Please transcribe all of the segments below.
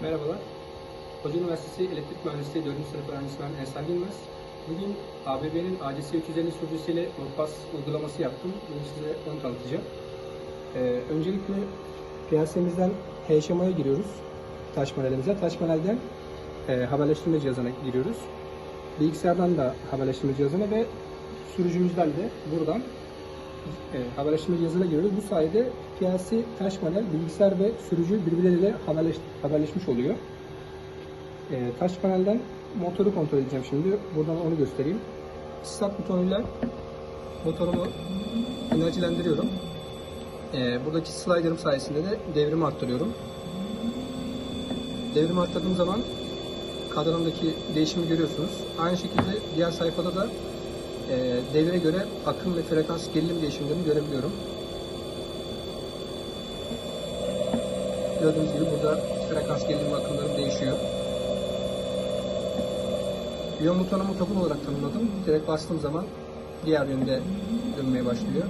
Merhabalar. Koca Üniversitesi Elektrik Mühendisliği 4. sınıf öğrencisi ben Ensar Bilmez. Bugün ABB'nin ACS 350 sürücüsüyle Modbus uygulaması yaptım. Bugün size onu tanıtacağım. Ee, öncelikle PLC'mizden HMI'ye giriyoruz. Taş panelimize. Taş panelden e, haberleştirme cihazına giriyoruz. Bilgisayardan da haberleştirme cihazına ve sürücümüzden de buradan e, haberleştirme cihazına giriyoruz. Bu sayede PLC, taş panel, bilgisayar ve sürücü birbirleriyle haberleş, haberleşmiş oluyor. E, taş panelden motoru kontrol edeceğim şimdi. Buradan onu göstereyim. Start butonuyla motorumu enerjilendiriyorum. E, buradaki slider'ım sayesinde de devrimi arttırıyorum. Devrimi arttırdığım zaman kadranımdaki değişimi görüyorsunuz. Aynı şekilde diğer sayfada da e, devre göre akım ve frekans gerilim değişimlerini görebiliyorum. Gördüğünüz gibi burada frekans gerilim akımları değişiyor. Yön butonumu topun olarak tanımladım. Direkt bastığım zaman diğer yönde dönmeye başlıyor.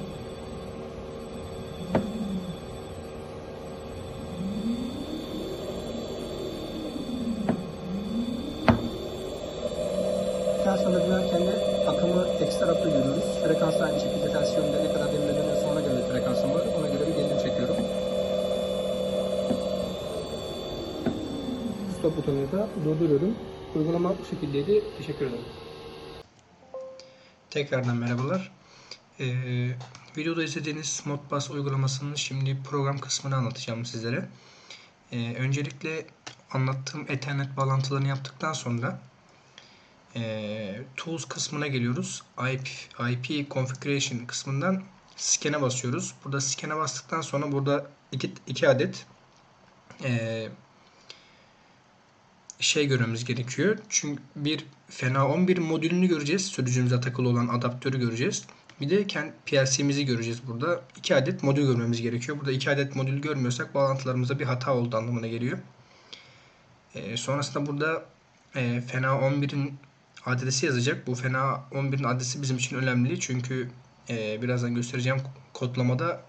Eksi tarafta görüyoruz. Frekans aynı şekilde ters yönde ne kadar demin dönüyorsa ona göre frekansım var. Ona göre bir gerilim çekiyorum. Stop butonunu da durduruyorum. Uygulama bu şekildeydi. Teşekkür ederim. Tekrardan merhabalar. Ee, videoda izlediğiniz Modbus uygulamasının şimdi program kısmını anlatacağım sizlere. Ee, öncelikle anlattığım Ethernet bağlantılarını yaptıktan sonra e, Tools kısmına geliyoruz. IP, IP Configuration kısmından Scan'e basıyoruz. Burada Scan'e bastıktan sonra burada iki, iki adet e, şey görmemiz gerekiyor. Çünkü bir Fena 11 modülünü göreceğiz. Sürücümüze takılı olan adaptörü göreceğiz. Bir de PLC'mizi göreceğiz burada. iki adet modül görmemiz gerekiyor. Burada iki adet modül görmüyorsak bağlantılarımızda bir hata oldu anlamına geliyor. E, sonrasında burada e, Fena 11'in adresi yazacak. Bu Fena 11'in adresi bizim için önemli. Çünkü e, birazdan göstereceğim kodlamada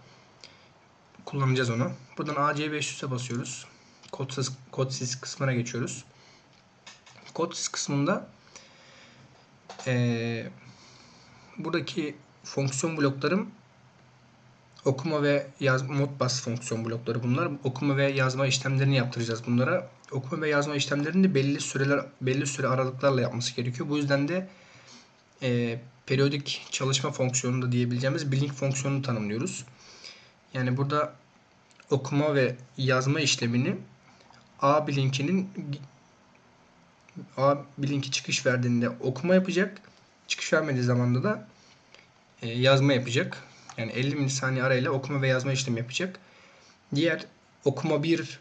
kullanacağız onu. Buradan AC500'e basıyoruz. Kodsiz, kodsiz kısmına geçiyoruz. Kodsiz kısmında e, buradaki fonksiyon bloklarım okuma ve yazma modbus fonksiyon blokları bunlar. Okuma ve yazma işlemlerini yaptıracağız bunlara. Okuma ve yazma işlemlerini de belli süreler belli süre aralıklarla yapması gerekiyor. Bu yüzden de e, periyodik çalışma fonksiyonu da diyebileceğimiz blink fonksiyonunu tanımlıyoruz. Yani burada okuma ve yazma işlemini A blinkinin A blinki çıkış verdiğinde okuma yapacak. Çıkış vermediği zamanda da e, yazma yapacak. Yani 50 milisaniye arayla okuma ve yazma işlemi yapacak. Diğer okuma 1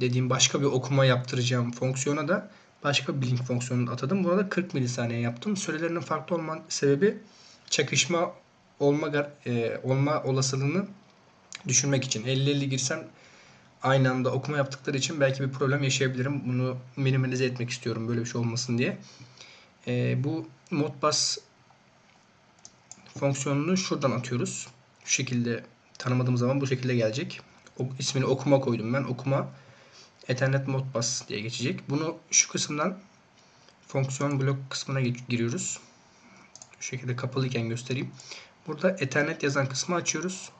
dediğim başka bir okuma yaptıracağım fonksiyona da başka bir blink fonksiyonunu atadım. Burada 40 milisaniye yaptım. Sürelerinin farklı olma sebebi çakışma olma e, olma olasılığını düşünmek için. 50-50 girsem aynı anda okuma yaptıkları için belki bir problem yaşayabilirim. Bunu minimalize etmek istiyorum böyle bir şey olmasın diye. E, bu Modbus fonksiyonunu şuradan atıyoruz. Şu şekilde tanımadığım zaman bu şekilde gelecek. O, ismini okuma koydum ben. Okuma Ethernet Modbus diye geçecek. Bunu şu kısımdan fonksiyon blok kısmına giriyoruz. Şu şekilde kapalıyken göstereyim. Burada Ethernet yazan kısmı açıyoruz.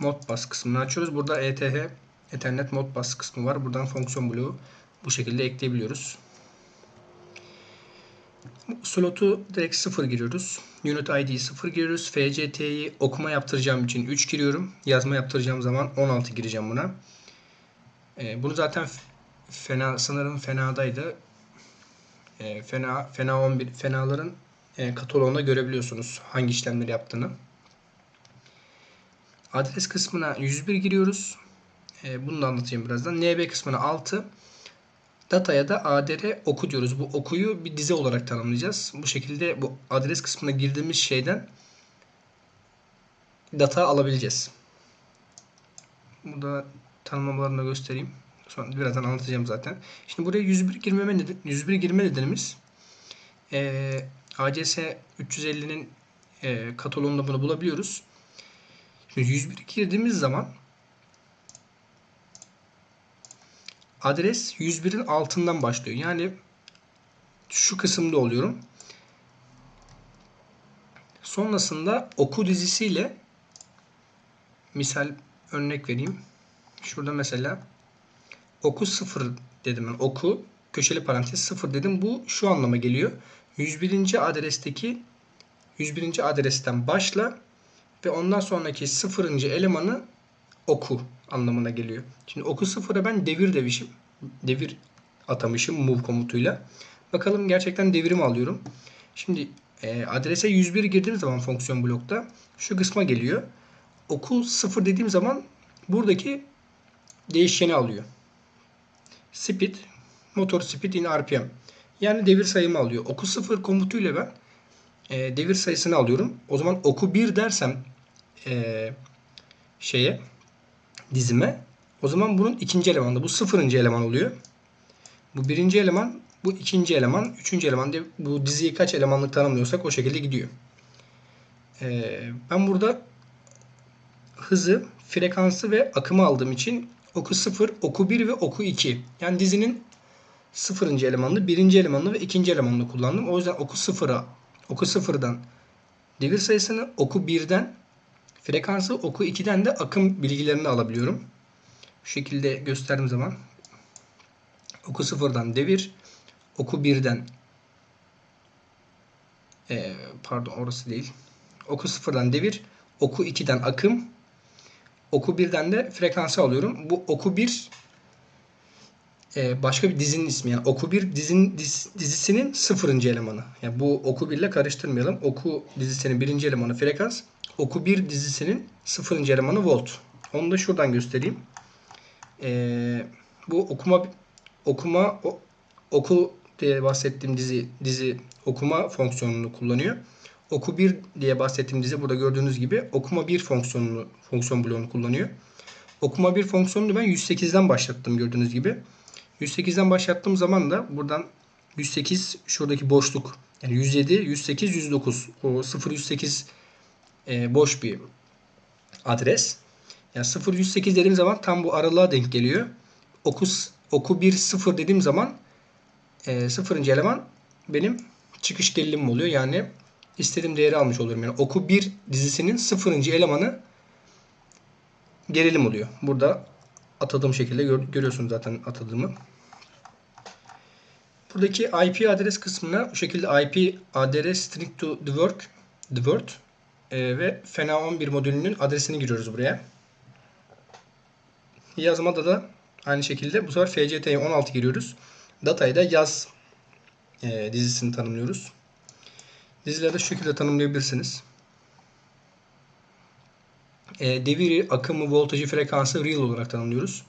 Modbus kısmını açıyoruz. Burada ETH Ethernet Modbus kısmı var. Buradan fonksiyon bloğu bu şekilde ekleyebiliyoruz. Slotu direkt 0 giriyoruz. Unit ID 0 giriyoruz. FCT'yi okuma yaptıracağım için 3 giriyorum. Yazma yaptıracağım zaman 16 gireceğim buna. Ee, bunu zaten fena sanırım fenadaydı. Ee, fena fena 11 fenaların e, kataloğunda görebiliyorsunuz hangi işlemleri yaptığını. Adres kısmına 101 giriyoruz. Ee, bunu da anlatacağım birazdan. NB kısmına 6. Dataya da ADR oku diyoruz. Bu okuyu bir dizi olarak tanımlayacağız. Bu şekilde bu adres kısmına girdiğimiz şeyden data alabileceğiz. Burada tanımlamalarını göstereyim. Sonra birazdan anlatacağım zaten. Şimdi buraya 101 girmeme neden, 101 girme nedenimiz e, ACS 350'nin e, kataloğunda bunu bulabiliyoruz. Şimdi 101 girdiğimiz zaman adres 101'in altından başlıyor. Yani şu kısımda oluyorum. Sonrasında oku dizisiyle misal örnek vereyim. Şurada mesela oku 0 dedim ben. Oku köşeli parantez 0 dedim. Bu şu anlama geliyor. 101. adresteki 101. adresten başla ve ondan sonraki 0. elemanı oku anlamına geliyor. Şimdi oku 0'a ben devir demişim. Devir atamışım move komutuyla. Bakalım gerçekten devirim alıyorum. Şimdi e, adrese 101 girdiğim zaman fonksiyon blokta şu kısma geliyor. Oku 0 dediğim zaman buradaki değişkeni alıyor. Speed, motor speed in RPM. Yani devir sayımı alıyor. Oku 0 komutuyla ben e, devir sayısını alıyorum. O zaman oku 1 dersem e, şeye dizime o zaman bunun ikinci elemanı bu sıfırıncı eleman oluyor. Bu birinci eleman, bu ikinci eleman, üçüncü eleman diye bu diziyi kaç elemanlık tanımlıyorsak o şekilde gidiyor. Ee, ben burada hızı, frekansı ve akımı aldığım için oku 0, oku 1 ve oku 2. Yani dizinin sıfırıncı elemanını, birinci elemanını ve ikinci elemanını kullandım. O yüzden oku 0'a, oku 0'dan devir sayısını, oku 1'den frekansı, oku 2'den de akım bilgilerini alabiliyorum. Şu şekilde gösterdiğim zaman oku 0'dan devir, oku 1'den e, pardon orası değil. Oku 0'dan devir, oku 2'den akım, oku 1'den de frekansı alıyorum. Bu oku 1 e, başka bir dizinin ismi. Yani oku 1 dizin, diz, dizisinin sıfırıncı elemanı. Yani bu oku 1 ile karıştırmayalım. Oku dizisinin birinci elemanı frekans. Oku 1 dizisinin sıfırıncı elemanı volt. Onu da şuradan göstereyim. E, bu okuma okuma o, oku diye bahsettiğim dizi dizi okuma fonksiyonunu kullanıyor. Oku 1 diye bahsettiğim dizi burada gördüğünüz gibi okuma 1 fonksiyonunu fonksiyon bloğunu kullanıyor. Okuma 1 fonksiyonunu ben 108'den başlattım gördüğünüz gibi. 108'den başlattığım zaman da buradan 108 şuradaki boşluk yani 107, 108, 109 o 0 108 e, boş bir adres. Yani 0 108 dediğim zaman tam bu aralığa denk geliyor. Oku oku 1 0 dediğim zaman e, 0. eleman benim çıkış gerilimim oluyor. Yani istediğim değeri almış oluyorum. Yani oku 1 dizisinin 0. elemanı gerilim oluyor. Burada atadığım şekilde gör, görüyorsunuz zaten atadığımı. Buradaki IP adres kısmına bu şekilde IP adres string to the work the word e, ve fena 11 modülünün adresini giriyoruz buraya. Yazmada da aynı şekilde bu sefer FCT'ye 16 giriyoruz. Datayı da yaz e, dizisini tanımlıyoruz. Dizileri de şu şekilde tanımlayabilirsiniz. E, deviri, akımı, voltajı, frekansı real olarak tanımlıyoruz.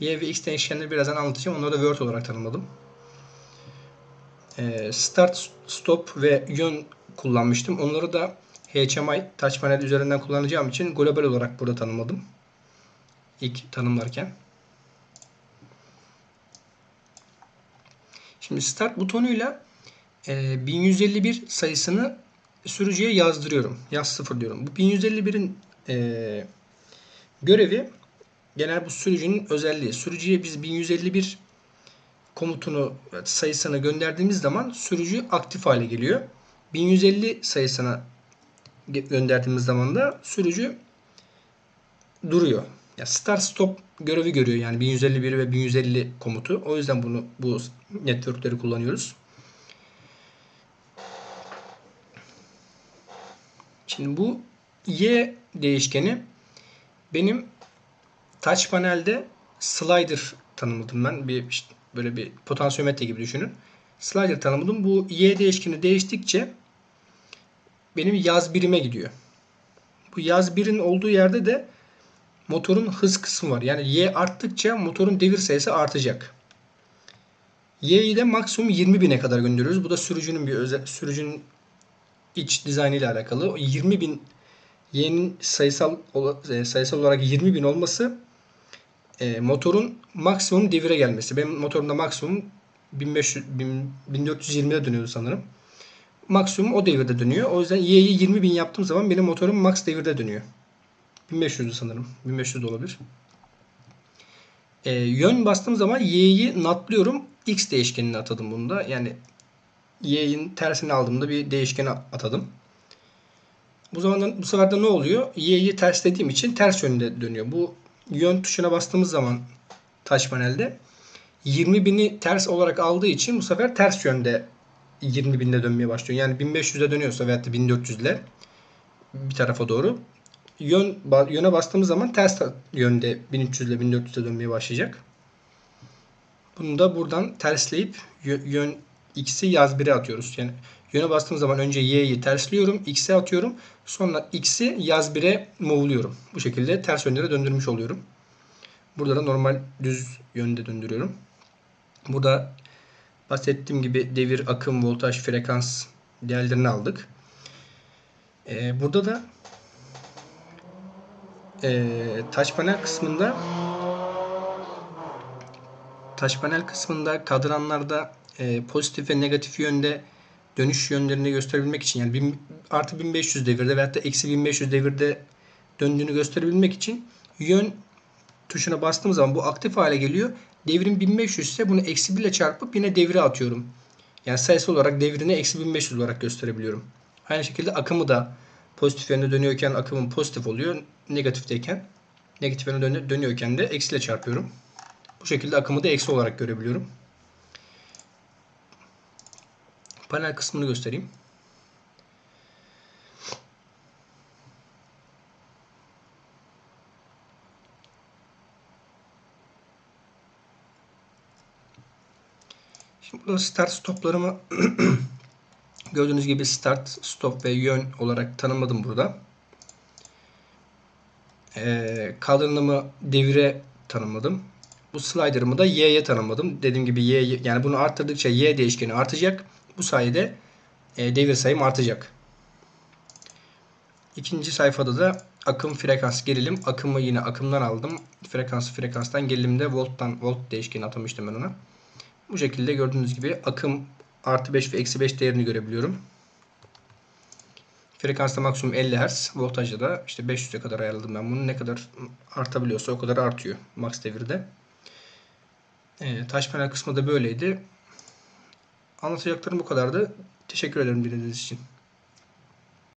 Y ve X değişkenleri birazdan anlatacağım. Onları da word olarak tanımladım. E, start, stop ve yön kullanmıştım. Onları da HMI Touch Panel üzerinden kullanacağım için global olarak burada tanımladım. İlk tanımlarken. Şimdi start butonuyla e, 1151 sayısını sürücüye yazdırıyorum. Yaz 0 diyorum. Bu 1151'in e, görevi genel bu sürücünün özelliği. Sürücüye biz 1151 komutunu sayısını gönderdiğimiz zaman sürücü aktif hale geliyor. 1150 sayısına gönderdiğimiz zaman da sürücü duruyor. Ya start stop görevi görüyor yani 1151 ve 1150 komutu. O yüzden bunu bu networkleri kullanıyoruz. Şimdi bu y değişkeni benim touch panelde slider tanımladım ben. Bir işte böyle bir potansiyometre gibi düşünün. Slider tanımladım. Bu y değişkeni değiştikçe benim yaz birime gidiyor. Bu yaz birin olduğu yerde de motorun hız kısmı var. Yani y arttıkça motorun devir sayısı artacak. Y'yi de maksimum 20 bine kadar gönderiyoruz. Bu da sürücünün bir özel sürücünün iç dizaynı ile alakalı. 20 bin Y'nin sayısal e, sayısal olarak 20 bin olması e, motorun maksimum devire gelmesi. Benim motorumda maksimum 1500 1420'de dönüyordu sanırım. Maksimum o devirde dönüyor. O yüzden Y'yi 20 bin yaptığım zaman benim motorum max devirde dönüyor. 1500'dü sanırım. 1500 de olabilir. E, yön bastığım zaman y'yi natlıyorum. X değişkenine atadım bunda. Yani y'nin tersini aldığımda bir değişkene atadım. Bu zaman bu sefer de ne oluyor? Y'yi terslediğim için ters yönde dönüyor. Bu yön tuşuna bastığımız zaman taş panelde 20 bini ters olarak aldığı için bu sefer ters yönde 20 binde dönmeye başlıyor. Yani 1500'e dönüyorsa veyahut da 1400 ile bir tarafa doğru yön yöne bastığımız zaman ters yönde 1300 ile 1400'e dönmeye başlayacak. Bunu da buradan tersleyip yön x'i yaz 1'e atıyoruz. Yani yöne bastığım zaman önce y'yi tersliyorum, x'e atıyorum. Sonra x'i yaz 1'e move'luyorum. Bu şekilde ters yönlere döndürmüş oluyorum. Burada da normal düz yönde döndürüyorum. Burada bahsettiğim gibi devir, akım, voltaj, frekans değerlerini aldık. Ee, burada da e, touch panel kısmında touch panel kısmında kadranlarda e, pozitif ve negatif yönde dönüş yönlerini gösterebilmek için yani bin, artı 1500 devirde veyahut da eksi 1500 devirde döndüğünü gösterebilmek için yön tuşuna bastığım zaman bu aktif hale geliyor. Devrim 1500 ise bunu eksi 1 ile çarpıp yine devre atıyorum. Yani sayısal olarak devrini eksi 1500 olarak gösterebiliyorum. Aynı şekilde akımı da pozitif yönde dönüyorken akımım pozitif oluyor. Negatifteyken negatif yönde dönüyorken de eksi ile çarpıyorum. Bu şekilde akımı da eksi olarak görebiliyorum. Panel kısmını göstereyim. Start stoplarımı gördüğünüz gibi start, stop ve yön olarak tanımladım burada. Ee, kadranımı devire tanımladım. Bu slider'ımı da y'ye tanımladım. Dediğim gibi y yani bunu arttırdıkça y değişkeni artacak. Bu sayede e, devir sayım artacak. İkinci sayfada da akım, frekans, gerilim. Akımı yine akımdan aldım. Frekansı frekanstan, gerilimde volttan volt değişkeni atamıştım ben ona. Bu şekilde gördüğünüz gibi akım artı 5 ve eksi 5 değerini görebiliyorum. Frekansta maksimum 50 Hz. Voltajda da işte 500'e kadar ayarladım ben bunu. Ne kadar artabiliyorsa o kadar artıyor max devirde. E, taş panel kısmı da böyleydi. Anlatacaklarım bu kadardı. Teşekkür ederim dinlediğiniz için.